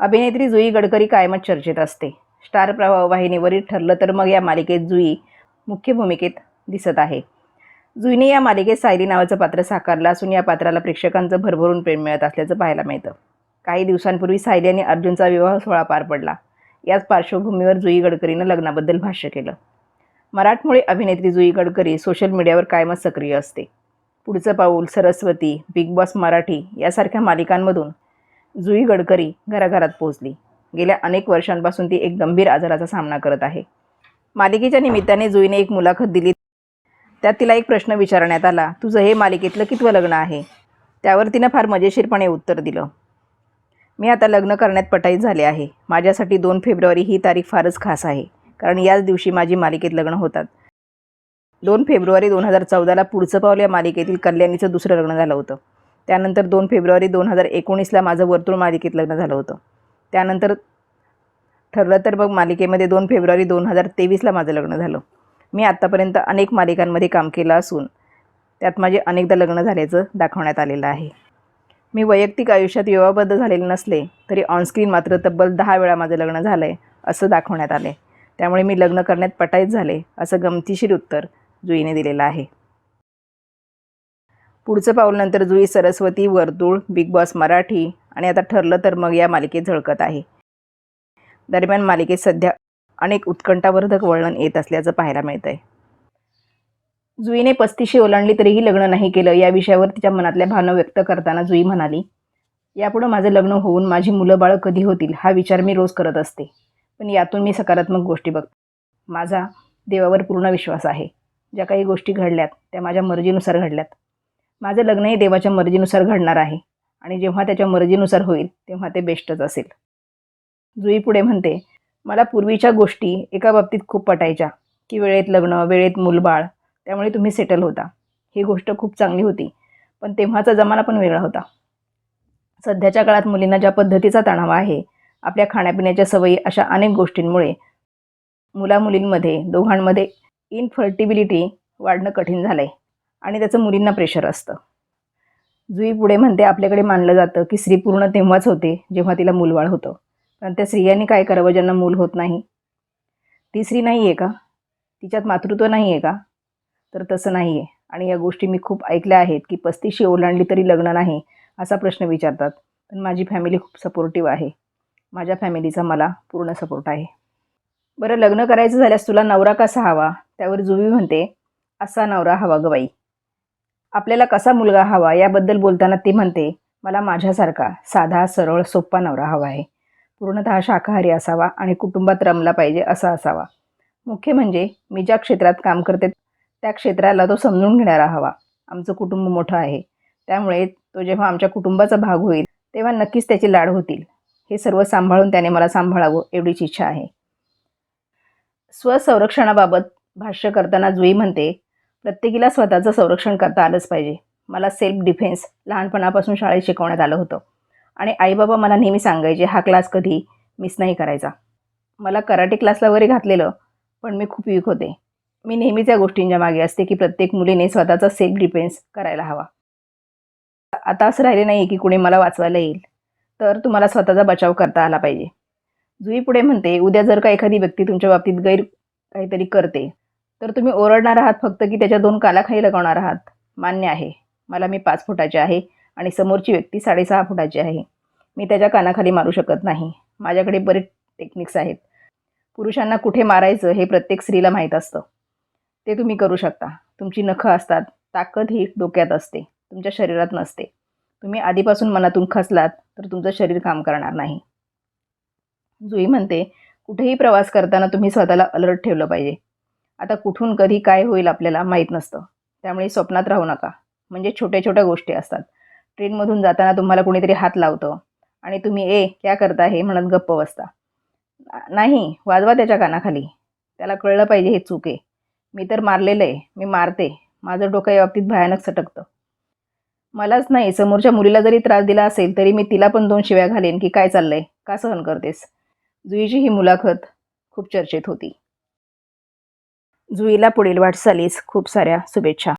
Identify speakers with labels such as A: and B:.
A: अभिनेत्री जुई गडकरी कायमच चर्चेत असते. स्टार प्रवाह वाहिनीवरील ठरलं तर मग या मालिकेत जुई मुख्य भूमिकेत दिसत आहे. जुईने या मालिकेत सायली नावाचं पात्र साकारलं असून या पात्राला प्रेक्षकांचं भरभरून प्रेम मिळत असल्याचं पाहायला मिळतं. काही दिवसांपूर्वी सायली आणि अर्जुनचा विवाह सोहळा पार पडला. याच पार्श्वभूमीवर जुई गडकरीनं लग्नाबद्दल भाष्य केलं. मराठमोळी अभिनेत्री जुई गडकरी सोशल मीडियावर कायमच सक्रिय असते. पुढचं पाऊल सरस्वती बिग बॉस मराठी यासारख्या मालिकांमधून जुई गडकरी घराघरात पोहोचली. गेल्या अनेक वर्षांपासून ती एक गंभीर आजाराचा सामना करत आहे. मालिकेच्या निमित्ताने जुईने एक मुलाखत दिली. त्यात तिला एक प्रश्न विचारण्यात आला तुझं हे मालिकेतलं कितवं लग्न आहे? त्यावर तिनं फार मजेशीरपणे उत्तर दिलं मी आता लग्न करण्यात पटाईत झाले आहे. माझ्यासाठी दोन फेब्रुवारी ही तारीख फारच खास आहे कारण याच दिवशी माझी मालिकेत लग्न होतात. दोन फेब्रुवारी दोन हजार चौदाला पुढचं पाऊल या मालिकेतील कल्याणीचं दुसरं लग्न झालं होतं. त्यानंतर दोन फेब्रुवारी दोन हजार एकोणीसला माझं वर्तुळ मालिकेत लग्न झालं होतं. त्यानंतर ठरलं तर मग मालिकेमध्ये दोन फेब्रुवारी दोन हजार तेवीसला माझं लग्न झालं. मी आत्तापर्यंत अनेक मालिकांमध्ये काम केलं असून त्यात माझे अनेकदा लग्न झाल्याचं दाखवण्यात आलेलं आहे. मी वैयक्तिक आयुष्यात विवाहबद्ध झालेले नसले तरी ऑनस्क्रीन मात्र तब्बल दहा वेळा माझं लग्न झालं आहे असं दाखवण्यात आले त्यामुळे मी लग्न करण्यात पटाईत झाले असं गमतीशीर उत्तर जुईने दिलेलं आहे. पुढचं पाऊलनंतर जुई सरस्वती वर्तुळ बिग बॉस मराठी आणि आता ठरलं तर मग या मालिकेत झळकत आहे. दरम्यान मालिकेत सध्या अनेक उत्कंठावर्धक वळण येत असल्याचं पाहायला मिळतं आहे जुईने पस्तीशी ओलांडली तरीही लग्न नाही केलं. या विषयावर तिच्या मनातल्या भावना व्यक्त करताना जुई म्हणाली यापुढं माझं लग्न होऊन माझी मुलं बाळं कधी होतील हा विचार मी रोज करत असते. पण यातून मी सकारात्मक गोष्टी बघ. माझा देवावर पूर्ण विश्वास आहे. ज्या काही गोष्टी घडल्यात त्या माझ्या मर्जीनुसार घडल्यात. माझं लग्नही देवाच्या मर्जीनुसार घडणार आहे. आणि जेव्हा त्याच्या मर्जीनुसार होईल तेव्हा ते बेस्टच असेल. जुई पुढे म्हणते मला पूर्वीच्या गोष्टी एका बाबतीत खूप पटायच्या की वेळेत लग्न वेळेत मूलबाळ त्यामुळे तुम्ही सेटल होता. ही गोष्ट खूप चांगली होती पण तेव्हाचा जमाना पण वेगळा होता. सध्याच्या काळात मुलींना ज्या पद्धतीचा तणाव आहे आपल्या खाण्यापिण्याच्या सवयी अशा अनेक गोष्टींमुळे मुलामुलींमध्ये दोघांमध्ये इनफर्टिबिलिटी वाढणं कठीण झालं आहे आणि त्याचं मुलींना प्रेशर असतं. जुई पुढे म्हणते आपल्याकडे मानलं जातं की स्त्री पूर्ण तेव्हाच होते जेव्हा तिला मूलवाळ होतं. पण त्या स्त्रियांनी काय करावं ज्यांना मूल होत नाही? ती स्त्री नाही आहे का? तिच्यात मातृत्व नाही आहे का? तर तसं नाही आहे आणि या गोष्टी मी खूप ऐकल्या आहेत की पस्तीशी ओलांडली तरी लग्न नाही असा प्रश्न विचारतात. पण माझी फॅमिली खूप सपोर्टिव्ह आहे. माझ्या फॅमिलीचा मला पूर्ण सपोर्ट आहे. बरं लग्न करायचं झाल्यास तुला नवरा कसा हवा? त्यावर जुवी म्हणते असा नवरा हवा ग बाई. आपल्याला कसा मुलगा हवा याबद्दल बोलताना ती म्हणते मला माझ्यासारखा साधा सरळ सोप्पा नवरा हवा आहे. पूर्णतः शाकाहारी असावा आणि कुटुंबात रमला पाहिजे असा असावा. मुख्य म्हणजे मी ज्या क्षेत्रात काम करते त्या क्षेत्राला तो समजून घेणारा हवा. आमचं कुटुंब मोठं आहे. त्यामुळे तो जेव्हा आमच्या कुटुंबाचा भाग होईल तेव्हा नक्कीच त्याची लाड होतील. हे सर्व सांभाळून त्याने मला सांभाळावं एवढीच इच्छा आहे. स्वसंरक्षणाबाबत भाष्य करताना जुई म्हणते प्रत्येकीला स्वतःचं संरक्षण करता आलंच पाहिजे. मला सेल्फ डिफेन्स लहानपणापासून शाळेत शिकवण्यात आलं होतं. आणि आईबाबा मला नेहमी सांगायचे हा क्लास कधी मिस नाही करायचा. मला कराटे क्लासला वगैरे घातलेलं पण मी खूप वीक होते. मी नेहमीच या गोष्टींच्या मागे असते की प्रत्येक मुलीने स्वतःचा सेल्फ डिफेन्स करायला हवा. आता असं राहिले नाही की कुणी मला वाचवायला येईल. तर तुम्हाला स्वतःचा बचाव करता आला पाहिजे. जुई पुढे म्हणते उद्या जर का एखादी व्यक्ती तुमच्या बाबतीत गैर काहीतरी करते तर तुम्ही ओरडणार आहात फक्त की त्याच्या दोन कालाखाली लगावणार आहात. मान्य आहे. मला मी पाच फुटाचे आहे आणि समोरची व्यक्ती साडेसहा फुटाची आहे. मी त्याच्या कानाखाली मारू शकत नाही. माझ्याकडे बरेच टेक्निक्स आहेत. पुरुषांना कुठे मारायचं हे प्रत्येक स्त्रीला माहीत असतं. ते तुम्ही करू शकता. तुमची नखं असतात. ताकद ही डोक्यात असते. तुमच्या शरीरात नसते. तुम्ही आधीपासून मनातून खसलात तर तुमचं शरीर काम करणार नाही. जुई म्हणते कुठेही प्रवास करताना तुम्ही स्वतःला अलर्ट ठेवलं पाहिजे. आता कुठून कधी काय होईल आपल्याला माहीत नसतं. त्यामुळे स्वप्नात राहू नका. म्हणजे छोट्या छोट्या गोष्टी असतात. ट्रेनमधून जाताना तुम्हाला कोणीतरी हात लावतं. आणि तुम्ही ए क्या करता हे? म्हणत गप्प बसता. नाही वाजवा त्याच्या कानाखाली. त्याला कळलं पाहिजे हे चूक आहे. मी तर मारलेलं आहे. मी मारते. माझं डोकं या बाबतीत भयानक सटकतं. मलाच नाही. समोरच्या मुलीला जरी त्रास दिला असेल तरी मी तिला पण दोन शिव्या घालेन की काय चाललंय? का सहन करतेस? जुईची ही मुलाखत खूप चर्चेत होती. जुईला पुढील वाटचालीस. खूप साऱ्या शुभेच्छा.